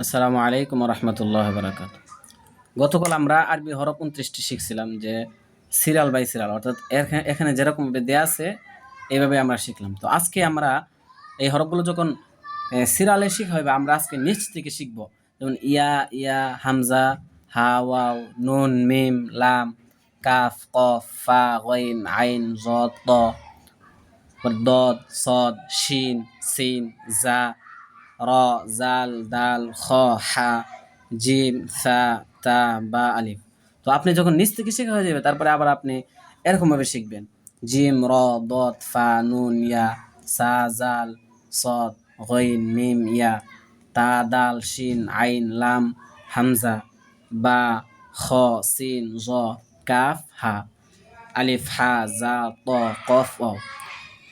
আসসালামু আলাইকুম রহমতুল্লাহ বারাকাত। গতকাল আমরা আরবি হরফ উনত্রিশটি শিখছিলাম যে সিরিয়াল বাই সিরিয়াল, অর্থাৎ এখানে এখানে যেরকম দেয়া আছে এইভাবে আমরা শিখলাম। তো আজকে আমরা এই হরফগুলো যখন সিরিয়ালে শিখা হবে আমরা আজকে নিচ থেকে শিখব। যেমন ইয়া ইয়া, হামজা, হা, ওয়াও, নুন, মিম, লাম, কাফ, কফ, ফা, গইন, আইন জ ত দদ সদ, শিন, সিন, জা র জাল দাল, খ, হা, জিম, সা, তা, বা, আলিফ। তো আপনি যখন নিচ থেকে শেখা হয়ে যাবে, তারপরে আবার আপনি এরকমভাবে শিখবেন। জিম, র, দত, ফা, নুন, ইয়া, সা, জাল সদ গইন, মিম, ইয়া, তা, দাল, শিন, আইন, লাম, হামজা, বা, খ, সিন, জ, কাফ, হা, আলিফ, হা জা ত, কফ, অ।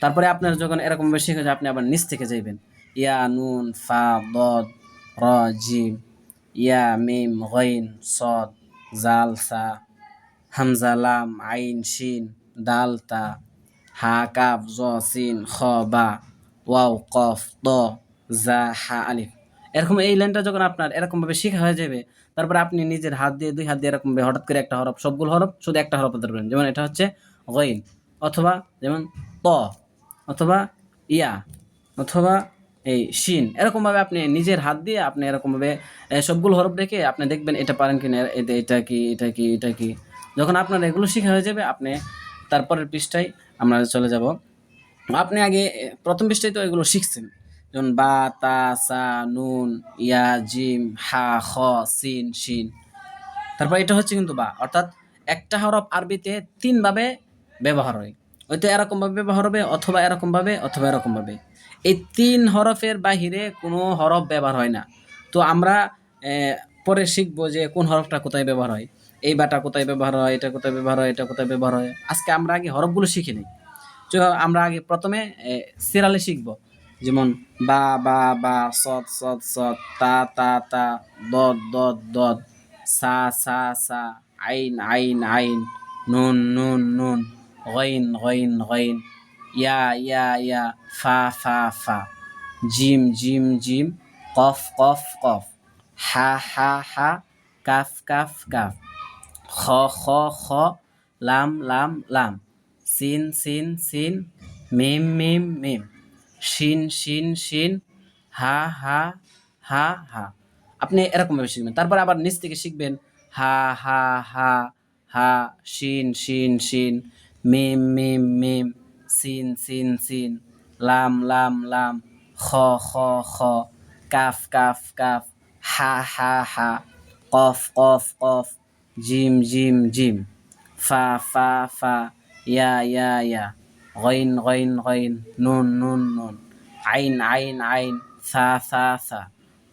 তারপরে আপনার যখন এরকমভাবে শিখে যায়, আপনি আবার নিচ থেকে যাইবেন। ইয়া নুন, ফা, দদ, র, জিম, ইয়া, মিম, গইন, সদ, জাল, সা, হামজা, লাম, আইন, শিন, দাল, তা, হা, কাফ, জ, সিন, খ, বা, ওয়াও, কফ ত জা, হা, আলিফ। এরকম এই লাইনটা যখন আপনার এরকম ভাবে শেখা হয়ে যাবে, তারপরে আপনি নিজের হাত দিয়ে, দুই হাত দিয়ে এরকম ভাবে হঠাৎ করে একটা হরফ, সবগুলো হরফ, শুধু একটা হরফ ধরবেন যেমন এটা হচ্ছে গইন, অথবা যেমন ত, অথবা ইয়া, অথবা এই শিন। এরকমভাবে আপনি নিজের হাত দিয়ে আপনি এরকমভাবে সবগুলো হরফ দেখে আপনি দেখবেন এটা পারেন কি না এটা কি এটা কি এটা কি। যখন আপনার এগুলো শেখা হয়ে যাবে, আপনি তারপরের পৃষ্ঠায় আমরা চলে যাব। আপনি আগে প্রথম পৃষ্ঠায় তো এগুলো শিখছেন। যেমন বা, তা, সা, নুন, ইয়া, জিম, হা, খ, সিন, শিন। তারপর এটা হচ্ছে কিন্তু বা। অর্থাৎ একটা হরফ আরবিতে তিনভাবে ব্যবহার হয়। হয়তো এরকমভাবে ব্যবহার হবে অথবা এরকমভাবে অথবা এরকমভাবে এই তিন হরফের বাহিরে কোনো হরফ ব্যবহার হয় না। তো আমরা পরে শিখব যে কোন হরফটা কোথায় ব্যবহার হয়। এই বাটা কোথায় ব্যবহার হয়, এটা কোথায় ব্যবহার হয়, এটা কোথায় ব্যবহার হয়। আজকে আমরা আগে হরফগুলো শিখে নিই। তো আমরা আগে প্রথমে সিরালে শিখব। যেমন বা বা বা, সৎ সৎ সৎ, তা তা তা, দদ দদ দদ, সা সা সা, আইন আইন আইন, নুন নুন নুন। গইন গইন গইন ইয়া ইয়া ইয়া ফা ফা ফা জিম জিম জিম কফ কফ কফ হা হা হা কাফ কাফ কাফ খ খ খ লাম লাম লাম সিন সিন সিন মিম মিম মিম শিন শিন শিন হা হা হা হা. আপনি এরকমভাবে শিখবেন। তারপর আবার নিচ থেকে শিখবেন হা হা হা হা, শিন শিন শিন। মিম মিম মিম সিন সিন সিন লাম লাম লাম খ খ খ কাফ কাফ কাফ হা হা হা কফ কফ কফ জিম জিম জিম ফা ফা ফা ইয়া ইয়া ইয়া গইন গইন গইন নুন নুন নুন আইন আইন আইন সা সা সা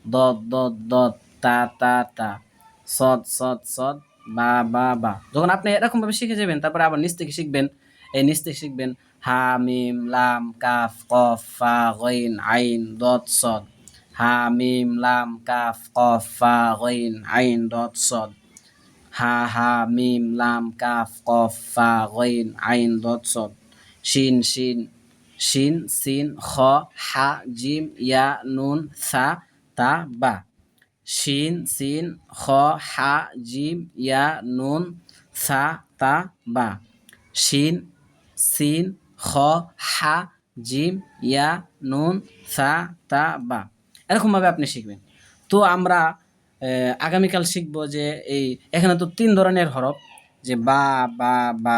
দদ দদ দদ তা তা তা সদ সদ সদ বা বা বা। যখন আপনি এরকম ভাবে শিখে যাবেন, তারপরে আবার নিচ থেকে শিখবেন। এই নিচ থেকে শিখবেন হা মিম, লাম, কাফ, কফ, ফা, গইন, আইন দদ সদ। হা মিম, লাম, কাফ, কফ, ফা, গইন, আইন দদ সদ। হা হা, মিম, লাম, কাফ, কফ, ফা, গইন, আইন দদ সদ। শিন শিন শিন, সিন, খ, হা, জিম, ইয়া, নুন, সা, তা, বা। শিন সিন খ হা জিম ইয়া নুন সা তা বা শিন সিন খ হা জিম ইয়া নুন সা তা বা এরকমভাবে আপনি শিখবেন। তো আমরা আগামীকাল শিখব যে এই, এখানে তো তিন ধরনের হরফ, যে বা বা বা,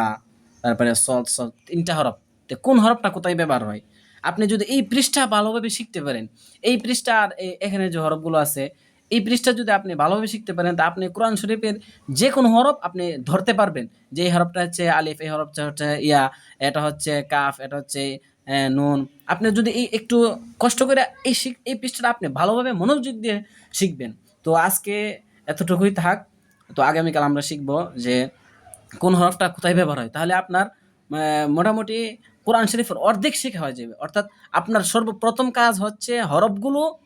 তারপরে সদ সদ তিনটা হরফ। তো কোন হরফটা কোথায় ব্যবহার হয়? আপনি যদি এই পৃষ্ঠা ভালোভাবে শিখতে পারেন, এই পৃষ্ঠার এই- এখানে যে হরফগুলো আছে এই পৃষ্ঠা যদি আপনি ভালোভাবে শিখতে পারেন, তা আপনি কোরআন শরীফের যে কোনো হরফ আপনি ধরতে পারবেন। যে এই হরফটা হচ্ছে আলিফ, এই হরফটা হচ্ছে ইয়া, এটা হচ্ছে কাফ, এটা হচ্ছে নুন। আপনি যদি এই একটু কষ্ট করে এই শিখ- এই পৃষ্ঠাটা আপনি ভালোভাবে মনোযোগ দিয়ে শিখবেন। তো আজকে এতটুকুই থাক। তো আগামীকাল আমরা শিখব যে কোন হরফটা কোথায় ব্যবহার হয়। তাহলে আপনার মোটামুটি কোরআন শরীফের অর্ধেক শেখা হয়ে যাবে। অর্থাৎ আপনার সর্বপ্রথম কাজ হচ্ছে হরফগুলো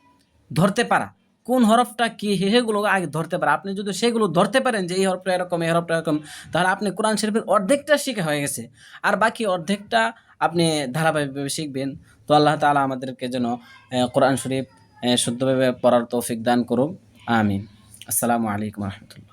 ধরতে পারা। কোন হরফটা কি হেগুলো আগে ধরতে পারে। আপনি যদি সেগুলো ধরতে পারেন যে এই হরফটা এরকম, এই হরফটা এরকম, তাহলে আপনি কোরআন শরীফের অর্ধেকটা শিখে হয়ে গেছে। আর বাকি অর্ধেকটা আপনি ধারাবাহিকভাবে শিখবেন। তো আল্লাহ তালা আমাদেরকে যেন কোরআন শরীফ শুদ্ধভাবে পড়ার তৌফিক দান করুক। আমিন। আসসালামু আলাইকুম রহমতুল্লাহ।